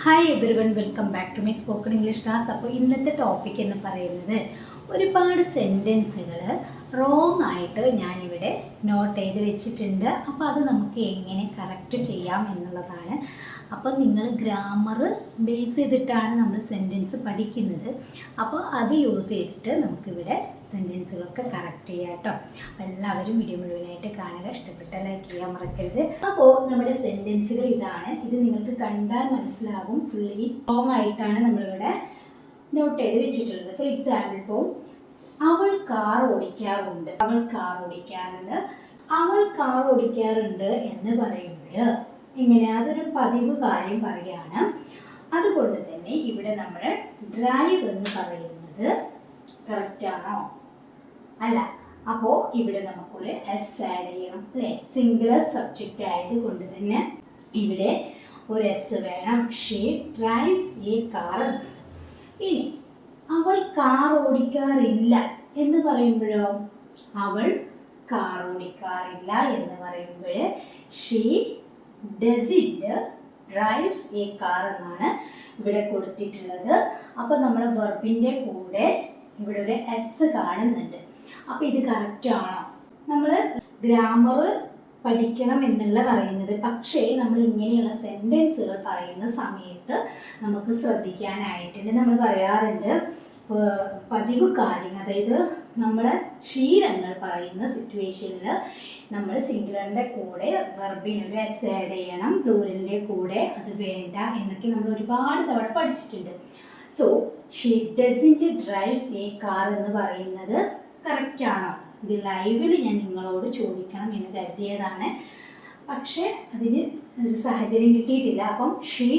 Hi everyone welcome back to my spoken English class അപ്പോൾ ഇന്നത്തെ topic എന്ന് പറയുന്നത് ഒരുപാട് സെന്റൻസുകൾ റോങ് ആയിട്ട് ഞാനിവിടെ നോട്ട് ചെയ്ത് വെച്ചിട്ടുണ്ട്. അപ്പോൾ അത് നമുക്ക് എങ്ങനെ കറക്റ്റ് ചെയ്യാം എന്നുള്ളതാണ്. അപ്പോൾ നിങ്ങൾ ഗ്രാമർ ബേസ് ചെയ്തിട്ടാണ് നമ്മൾ സെന്റൻസ് പഠിക്കുന്നത്. അപ്പോൾ അത് യൂസ് ചെയ്തിട്ട് നമുക്കിവിടെ സെന്റൻസുകളൊക്കെ കറക്റ്റ് ചെയ്യാം കേട്ടോ അപ്പോൾ എല്ലാവരും വീഡിയോ മുഴുവനായിട്ട് കാണുക. ഇഷ്ടപ്പെട്ട ലൈക്ക് ചെയ്യാൻ മറക്കരുത്. അപ്പോൾ നമ്മുടെ സെന്റൻസുകൾ ഇതാണ്. ഇത് നിങ്ങൾക്ക് കണ്ടാൽ മനസ്സിലാകും. ഫുള്ളി റോങ് ആയിട്ടാണ് നമ്മളിവിടെ നോട്ട് ചെയ്ത് വെച്ചിട്ടുള്ളത്. ഫോർ എക്സാമ്പിൾ ഇപ്പോൾ അവൾ കാർ ഓടിക്കാറുണ്ട്. അവൾ കാർ ഓടിക്കാറുണ്ട്. അവൾ കാർ ഓടിക്കാറുണ്ട് എന്ന് പറയുമ്പോൾ ഇങ്ങനെ അതൊരു പതിവ് കാര്യം പറയാണ് അതുകൊണ്ട് തന്നെ ഇവിടെ നമ്മൾ ഡ്രൈവ് എന്ന് പറയുന്നത് കറക്റ്റാണോ അല്ല അപ്പോൾ ഇവിടെ നമുക്കൊരു എസ് ആഡ് ചെയ്യണം അല്ലേ? സിംഗുലർ സബ്ജക്റ്റ് ആയതുകൊണ്ട് തന്നെ ഇവിടെ ഒരു എസ് വേണം. ഷീ ഡ്രൈവ്സ് എ കാർ ഇനി അവൾ കാർ ഓടിക്കാറില്ല. എന്ന് പറയുമ്പോഴോ? അവൾ കാർ ഓടിക്കാറില്ല എന്ന് പറയുമ്പോൾ she doesn't drives a car എന്നാണ് ഇവിടെ കൊടുത്തിട്ടുള്ളത്. അപ്പോൾ നമ്മൾ വെർബിന്റെ കൂടെ ഇവിടെ ഒരു എസ് കാണുന്നുണ്ട്. അപ്പോൾ ഇത് കറക്റ്റ് ആണോ? നമ്മൾ ഗ്രാമർ പഠിക്കണം എന്നല്ല പറയുന്നത്. പക്ഷേ നമ്മൾ ഇങ്ങനെയുള്ള സെന്റൻസുകൾ പറയുന്ന സമയത്ത് നമുക്ക് ശ്രദ്ധിക്കാനായിട്ടുണ്ട്. നമ്മൾ പറയാറുണ്ട് പതിവ് കാര്യങ്ങൾ അതായത് നമ്മൾ ശീലങ്ങൾ പറയുന്ന സിറ്റുവേഷനിൽ നമ്മൾ സിംഗുലറിന്റെ കൂടെ വെർബിന് ഒരു എസ് ആഡ് ചെയ്യണം പ്ലൂരലിന്റെ കൂടെ അത് വേണ്ട എന്നൊക്കെ നമ്മൾ ഒരുപാട് തവണ പഠിച്ചിട്ടുണ്ട്. So she doesn't drives a car എന്ന് പറയുന്നത് കറക്റ്റാണോ ഇത് ലൈവിൽ ഞാൻ നിങ്ങളോട് ചോദിക്കണം എന്ന് കരുതിയതാണ്. പക്ഷേ അതിന് ഒരു സാഹചര്യം കിട്ടിയിട്ടില്ല. അപ്പം ഷീ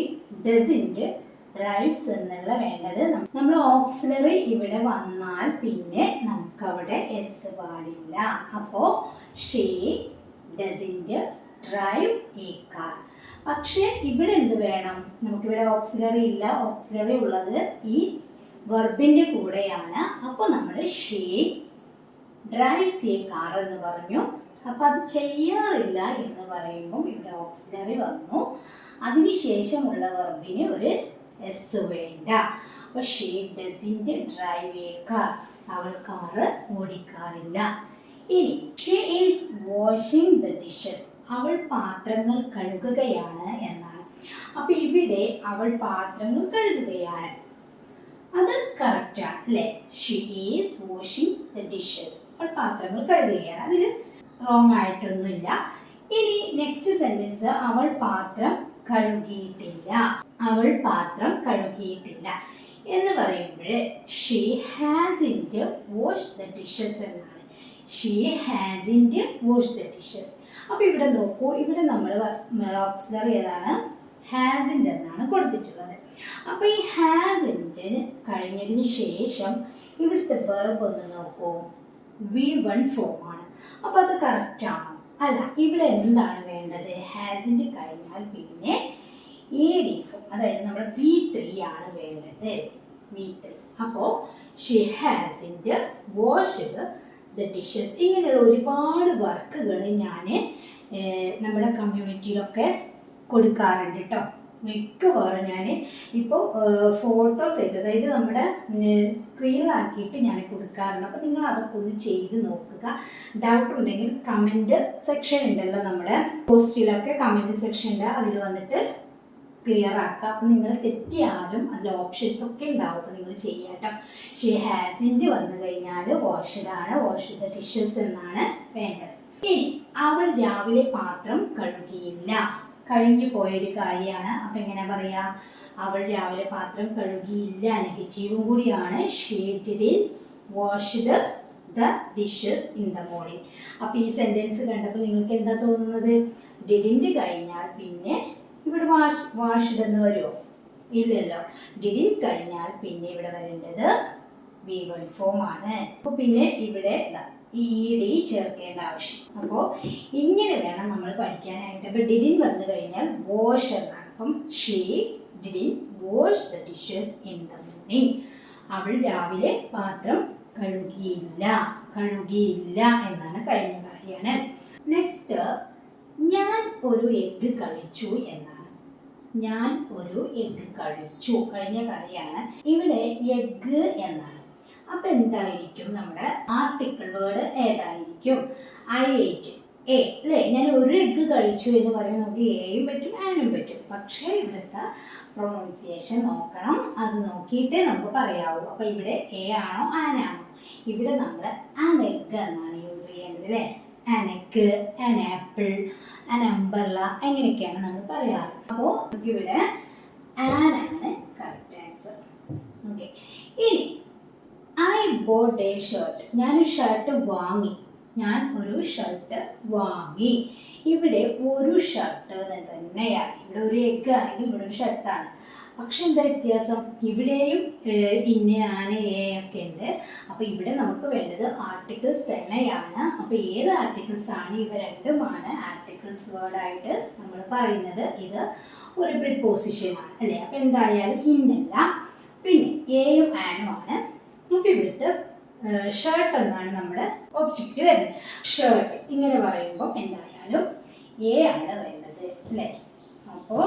ഡസിന്റ് ഡ്രൈവ്സ് എന്നുള്ള വേണ്ടത് നമ്മൾ ഓക്സിലറി ഇവിടെ വന്നാൽ പിന്നെ നമുക്ക് അവിടെ എസ് പാടില്ല. അപ്പോ she doesn't drive a car പക്ഷേ ഇവിടെ എന്ത് വേണം? നമുക്കിവിടെ ഓക്സിലറി ഇല്ല. ഓക്സിലറി ഉള്ളത് ഈ വെർബിന്റെ കൂടെയാണ്. അപ്പോൾ നമ്മൾ ഷീ ഡ്രൈവ്സ് എ കാർ എന്ന് പറഞ്ഞു. അപ്പോൾ അത് ചെയ്യാറില്ല എന്ന് പറയുമ്പോൾ ഇവിടെ ഓക്സിലറി വന്നു. അതിനുശേഷമുള്ള വെർബിന് ഒരു എസ് വേണ്ട. അപ്പോൾ she doesn't drive a car അവൾ കാറ് ഓടിക്കാറില്ല. ഇനി she is washing the dishes അവൾ പാത്രങ്ങൾ കഴുകുകയാണ് എന്നാണ്. അപ്പോൾ ഇവിടെ അവൾ പാത്രങ്ങൾ കഴുകുകയാണ്. അത് കറക്റ്റാണ് അല്ലേ? She is washing the dishes അവൾ പാത്രങ്ങൾ കഴുകുകയാണ്. അതിൽ റോങ് ആയിട്ടൊന്നുമില്ല. ഇനി നെക്സ്റ്റ് സെന്റൻസ് അവൾ പാത്രം കഴുകിയിട്ടില്ല. അവൾ പാത്രം കഴുകിയിട്ടില്ല എന്ന് പറയുമ്പോൾ she hasn't wash the dishes എന്നാണ്. She hasn't wash the dishes അപ്പോൾ ഇവിടെ നോക്കൂ ഇവിടെ നമ്മൾ ഓക്സിലറി ഏതാണ്? ഹാസിന്റെ എന്നാണ് കൊടുത്തിട്ടുള്ളത്. അപ്പോൾ ഈ ഹാസിന്റെ കഴിഞ്ഞതിന് ശേഷം ഇവിടുത്തെ വെർബ് ഒന്ന് നോക്കൂ. വി വൺ ഫോം ആണ്. അപ്പോൾ അത് കറക്റ്റ് ആണോ? അല്ല ഇവിടെ എന്താണ് വേണ്ടത്? ഹാസിന്റെ കഴിഞ്ഞാൽ പിന്നെ എ ഡി ഫോർ അതായത് നമ്മുടെ വി ത്രീ ആണ് വേണ്ടത്. വി ത്രീ അപ്പോൾ ഷി ഹാസിന്റെ വാഷ്ഡ് ദ ഡിഷസ് ഇങ്ങനെയുള്ള ഒരുപാട് വർക്കുകൾ ഞാൻ നമ്മുടെ കമ്മ്യൂണിറ്റിയിലൊക്കെ കൊടുക്കാറുണ്ട് കേട്ടോ മിക്കവാറും ഞാൻ ഇപ്പോൾ ഫോട്ടോസ് ആയിട്ട് അതായത് നമ്മുടെ സ്ക്രീനിലാക്കിയിട്ട് ഞാൻ കൊടുക്കാറുണ്ട്. അപ്പോൾ നിങ്ങൾ അതൊക്കെ ഒന്ന് ചെയ്ത് നോക്കുക. ഡൗട്ട് ഉണ്ടെങ്കിൽ കമന്റ് സെക്ഷൻ ഉണ്ടല്ലോ നമ്മുടെ പോസ്റ്റിലൊക്കെ കമന്റ് സെക്ഷൻ ഉണ്ട്. അതിൽ വന്നിട്ട് ക്ലിയർ ആക്കുക അപ്പം നിങ്ങൾ തെറ്റിയാലും അതിൽ ഓപ്ഷൻസ് ഒക്കെ ഉണ്ടാവും. അപ്പം നിങ്ങൾ ചെയ്യുക കേട്ടോ ഷീ ഹാസിന്റെ വന്നു കഴിഞ്ഞാൽ വാഷഡാണ് വാഷ് ദ ഡിഷസ് എന്നാണ് വേണ്ടത്. ഇനി അവൾ രാവിലെ പാത്രം കഴുകിയില്ല. കഴിഞ്ഞു പോയൊരു കാര്യമാണ്. അപ്പം എങ്ങനെ പറയാ? അവൾ രാവിലെ പാത്രം കഴുകിയില്ല. നെഗറ്റീവും കൂടിയാണ്. She didn't wash the the dishes in the morning അപ്പോൾ ഈ സെന്റൻസ് കണ്ടപ്പോൾ നിങ്ങൾക്ക് എന്താ തോന്നുന്നത്? ഡിഡിന്റെ കഴിഞ്ഞാൽ പിന്നെ ഇവിടെ വാഷ് വാഷ് എന്ന് വരുമോ ഇല്ലല്ലോ. ഡിഡിൻ കഴിഞ്ഞാൽ പിന്നെ ഇവിടെ വരേണ്ടത് വി വൺ ഫോം ആണ്. അപ്പോൾ പിന്നെ ഇവിടെ ഇ ഡി ചേർക്കേണ്ട ആവശ്യം. അപ്പോൾ ഇങ്ങനെ വേണം നമ്മൾ പഠിക്കാനായിട്ട്. അപ്പോൾ ഡിഡിൻ വന്നു കഴിഞ്ഞാൽ വാഷ് എന്നാണ്. അപ്പം she didn't wash the dishes in the morning അവൾ രാവിലെ പാത്രം കഴുകിയില്ല. കഴുകിയില്ല എന്നാണ് കഴിഞ്ഞ കാര്യമാണ്. നെക്സ്റ്റ് ഞാൻ ഒരു എഗ്ഗ് കഴിച്ചു എന്നാണ്. ഞാൻ ഒരു എഗ് കഴിച്ചു. കഴിഞ്ഞ കളിയാണ് ഇവിടെ എഗ് എന്നാണ്. അപ്പൊ എന്തായിരിക്കും നമ്മുടെ ആർട്ടിക്കിൾ വേർഡ് ഏതായിരിക്കും? ഐ ഏറ്റ് എ അല്ലേ? ഞാൻ ഒരു എഗ് കഴിച്ചു എന്ന് പറയുമ്പോൾ നമുക്ക് എയും പറ്റും ആനും പറ്റും. പക്ഷേ ഇവിടുത്തെ പ്രൊണൗൺസിയേഷൻ നോക്കണം. അത് നോക്കിയിട്ടേ നമുക്ക് പറയാവൂ. അപ്പോൾ ഇവിടെ എ ആണോ ആനാണോ ഇവിടെ നമ്മൾ ആൻ എഗ് എന്നാണ് യൂസ് ചെയ്യേണ്ടത് അല്ലേ? ആൻ അൻ ആപ്പിൾ ആൻ അമ്പർല എങ്ങനെയൊക്കെയാണ് നമ്മൾ പറയാറ്. അപ്പോൾ നമുക്കിവിടെ ആനാണ് കറക്റ്റ് ആൻസർ ഓക്കെ ഇനി ഐ ബോട്ട് എ ഷർട്ട് ഞാനൊരു ഷർട്ട് വാങ്ങി. ഞാൻ ഒരു ഷർട്ട് വാങ്ങി. ഇവിടെ ഒരു ഷർട്ട് തന്നെയാണ്. ഇവിടെ ഒരു എഗ് ആണെങ്കിൽ ഇവിടെ ഒരു ഷർട്ടാണ് പക്ഷെ എന്താ വ്യത്യാസം? ഇവിടെയും ഇന്ന ആന എ ഉണ്ട്. അപ്പോൾ ഇവിടെ നമുക്ക് വേണ്ടത് ആർട്ടിക്കിൾസ് തന്നെയാണ്. അപ്പോൾ ഏത് ആർട്ടിക്കിൾസ് ആണ് ഇവ രണ്ടുമാണ് ആർട്ടിക്കിൾസ് വേർഡായിട്ട് നമ്മൾ പറയുന്നത്? ഇത് ഒരു പ്രിപ്പോസിഷനാണ് അല്ലേ? അപ്പോൾ എന്തായാലും ഇന്നല്ല. പിന്നെ എയും ആനും ആണ്. അപ്പോൾ ഇവിടുത്തെ ഷർട്ട് എന്നാണ് നമ്മുടെ ഒബ്ജക്റ്റ് വരുന്നത്. ഷർട്ട് ഇങ്ങനെ പറയുമ്പോൾ എന്തായാലും എ ആണ് വേണ്ടത് അല്ലേ? അപ്പോൾ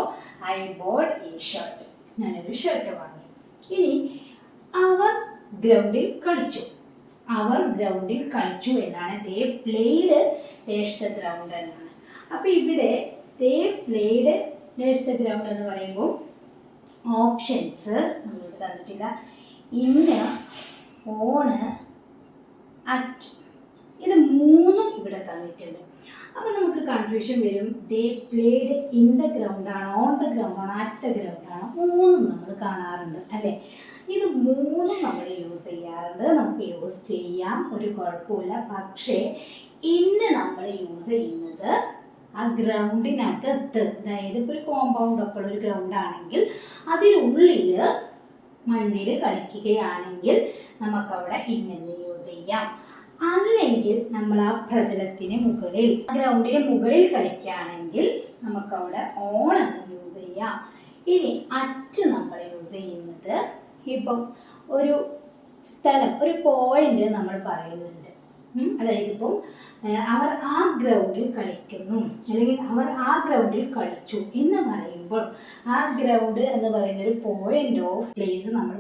ഐ ബോഡ് എ ഷർട്ട് ഞാനൊരു ഷർട്ട് വാങ്ങി. ഇനി അവർ ഗ്രൗണ്ടിൽ കളിച്ചു. അവർ ഗ്രൗണ്ടിൽ കളിച്ചു എന്നാണ്. ദേ പ്ലേഡ് ദേശ ഗ്രൗണ്ട് എന്നാണ്. അപ്പോൾ ഇവിടെ ദേ പ്ലേഡ് ദേശ ഗ്രൗണ്ട് എന്ന് പറയുമ്പോൾ ഓപ്ഷൻസ് നമ്മൾക്ക് തന്നിട്ടില്ല. ഇന്ന് ഓണ് അറ്റ് ഇത് മൂന്നും ഇവിടെ തന്നിട്ടുണ്ട്. അപ്പം നമുക്ക് കൺഫ്യൂഷൻ വരും. They played in the ground ആണ് ഓൺ ദ ഗ്രൗണ്ട് ആണോ അറ്റ് ദ ഗ്രൗണ്ട് ആണോ. മൂന്നും നമ്മൾ കാണാറുണ്ട് അല്ലേ? ഇത് മൂന്നും നമ്മൾ യൂസ് ചെയ്യാറുണ്ട്. നമുക്ക് യൂസ് ചെയ്യാം ഒരു കുഴപ്പമില്ല. പക്ഷേ ഇന്ന് നമ്മൾ യൂസ് ചെയ്യുന്നത് ആ ഗ്രൗണ്ടിനകത്ത് അതായത് ഇപ്പോൾ ഒരു കോമ്പൗണ്ട് ഒക്കെ ഉള്ള ഒരു ഗ്രൗണ്ട് ആണെങ്കിൽ അതിനുള്ളിൽ മണ്ണിൽ കളിക്കുകയാണെങ്കിൽ നമുക്കവിടെ ഇന്നെന്ന് യൂസ് ചെയ്യാം. അല്ലെങ്കിൽ നമ്മൾ ആ പ്രതലത്തിന് മുകളിൽ ഗ്രൗണ്ടിന് മുകളിൽ കളിക്കുകയാണെങ്കിൽ നമുക്കവിടെ ഓൺ എന്ന് യൂസ് ചെയ്യാം. ഇനി അറ്റ് നമ്മൾ യൂസ് ചെയ്യുന്നത് ഇപ്പം ഒരു സ്ഥലം ഒരു പോയിന്റ് നമ്മൾ പറയുന്നുണ്ട്. അതായത് ഇപ്പം അവർ ആ ഗ്രൗണ്ടിൽ കളിക്കുന്നു. അല്ലെങ്കിൽ അവർ ആ ഗ്രൗണ്ടിൽ കളിച്ചു എന്ന് പറയുമ്പോൾ ആ ഗ്രൗണ്ട് എന്ന് പറയുന്ന ഒരു പോയിന്റ് ഓഫ് പ്ലേസ് നമ്മൾ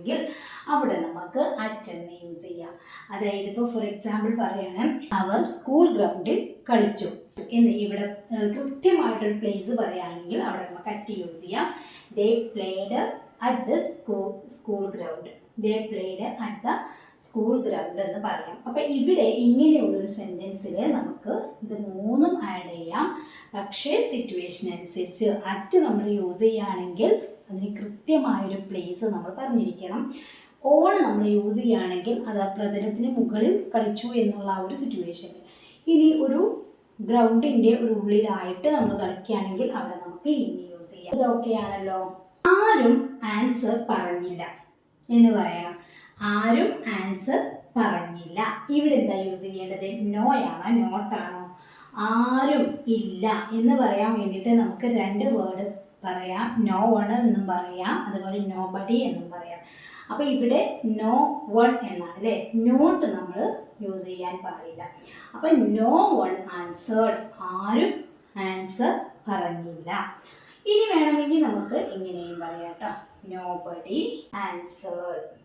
പറയുകയാണെങ്കിൽ അവിടെ നമുക്ക് അറ്റ് എന്ന് യൂസ് ചെയ്യാം. അതായത് ഇപ്പോൾ ഫോർ എക്സാമ്പിൾ പറയണം അവർ സ്കൂൾ ഗ്രൗണ്ടിൽ കളിച്ചു. എന്ന് ഇവിടെ കൃത്യമായിട്ടൊരു പ്ലേസ് പറയുകയാണെങ്കിൽ അവിടെ നമുക്ക് അറ്റ് യൂസ് ചെയ്യാം. They played at the school school ground they played at the school ground എന്ന് പറയാം. അപ്പം ഇവിടെ ഇങ്ങനെയുള്ളൊരു സെന്റൻസിൽ നമുക്ക് ഇത് മൂന്നും ആഡ് ചെയ്യാം. പക്ഷേ സിറ്റുവേഷൻ അനുസരിച്ച് അറ്റ് നമ്മൾ യൂസ് ചെയ്യുകയാണെങ്കിൽ അതിന് കൃത്യമായൊരു പ്ലേസ് നമ്മൾ പറഞ്ഞിരിക്കണം. ഓൺ നമ്മൾ യൂസ് ചെയ്യുകയാണെങ്കിൽ അത് ആ പ്രതലത്തിന് മുകളിൽ കളിച്ചു എന്നുള്ള ആ ഒരു സിറ്റുവേഷൻ ഇനി ഒരു ഗ്രൗണ്ടിന്റെ ഒരു ഉള്ളിലായിട്ട് നമ്മൾ കളിക്കുകയാണെങ്കിൽ അവിടെ നമുക്ക് ഇനി യൂസ് ചെയ്യാം. ഇതൊക്കെയാണല്ലോ ആരും ആൻസർ പറഞ്ഞില്ല. എന്ന് പറയാം. ആരും ആൻസർ പറഞ്ഞില്ല. ഇവിടെ എന്താ യൂസ് ചെയ്യേണ്ടത്? നോ ആണോ? നോട്ടാണോ ആരും ഇല്ല. എന്ന് പറയാൻ വേണ്ടിയിട്ട് നമുക്ക് രണ്ട് വേർഡ് പറയാം. നോ വൺ എന്നും പറയാം. അതുപോലെ നോ ബഡി എന്നും പറയാം. അപ്പോൾ ഇവിടെ നോ വൺ എന്നാണ് അല്ലേ? നോട്ട് നമ്മൾ യൂസ് ചെയ്യാൻ പാടില്ല. അപ്പം നോ വൺ ആൻസേർഡ് ആരും ആൻസർ പറഞ്ഞില്ല. ഇനി വേണമെങ്കിൽ നമുക്ക് ഇങ്ങനെയും പറയാം കേട്ടോ നോ ബഡി ആൻസേർഡ്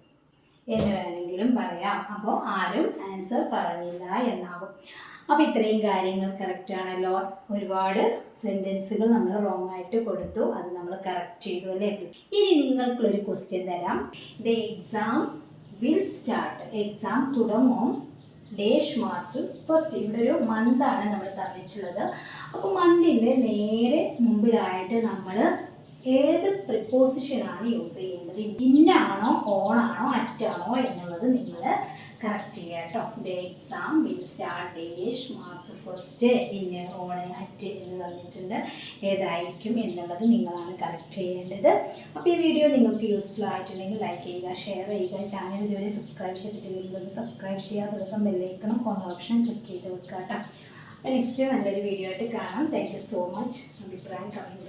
എന്ന് വേണമെങ്കിലും പറയാം. അപ്പോൾ ആരും ആൻസർ പറഞ്ഞില്ല എന്നാകും. അപ്പോൾ ഇത്രയും കാര്യങ്ങൾ കറക്റ്റ് ആണല്ലോ. ഒരുപാട് സെന്റൻസുകൾ നമ്മൾ റോങ് ആയിട്ട് കൊടുത്തു. അത് നമ്മൾ കറക്റ്റ് ചെയ്തു അല്ലേ? ഇനി നിങ്ങൾക്കുള്ളൊരു ക്വസ്റ്റ്യൻ തരാം. The exam will start exam തുടങ്ങും. ഡേഷ് മാർച്ച് ഫസ്റ്റ് ഇവിടെ ഒരു മന്താണ് നമ്മൾ തന്നിട്ടുള്ളത്. അപ്പോൾ മന്തിന്റെ നേരെ മുമ്പിലായിട്ട് നമ്മൾ ഏത് പ്രിപ്പോസിഷനാണ് യൂസ് ചെയ്യേണ്ടത്? ഇന്നാണോ ഓണാണോ അറ്റാണോ എന്നുള്ളത് നിങ്ങൾ കറക്റ്റ് ചെയ്യുക കേട്ടോ the exam will start English March first ഇന്ന് ഓണ് അറ്റ് എന്ന് പറഞ്ഞിട്ടുണ്ട് ഏതായിരിക്കും എന്നുള്ളത് നിങ്ങളാണ് കറക്റ്റ് ചെയ്യേണ്ടത്. അപ്പോൾ ഈ വീഡിയോ നിങ്ങൾക്ക് യൂസ്ഫുൾ ആയിട്ടുണ്ടെങ്കിൽ ലൈക്ക് ചെയ്യുക ഷെയർ ചെയ്യുക ചാനൽ ഇതുവരെ സബ്സ്ക്രൈബ് ചെയ്തിട്ടില്ലെങ്കിൽ ഒന്ന് സബ്സ്ക്രൈബ് ചെയ്യുക തുടക്കം ബെല്ലൈക്കണം ഓൺ ഓപ്ഷൻ ക്ലിക്ക് ചെയ്ത് വെക്കുക കേട്ടോ. അപ്പോൾ നെക്സ്റ്റ് നല്ലൊരു വീഡിയോ ആയിട്ട് കാണാം. താങ്ക് യു സോ മച്ച് അഭിപ്രായം കമന്റ്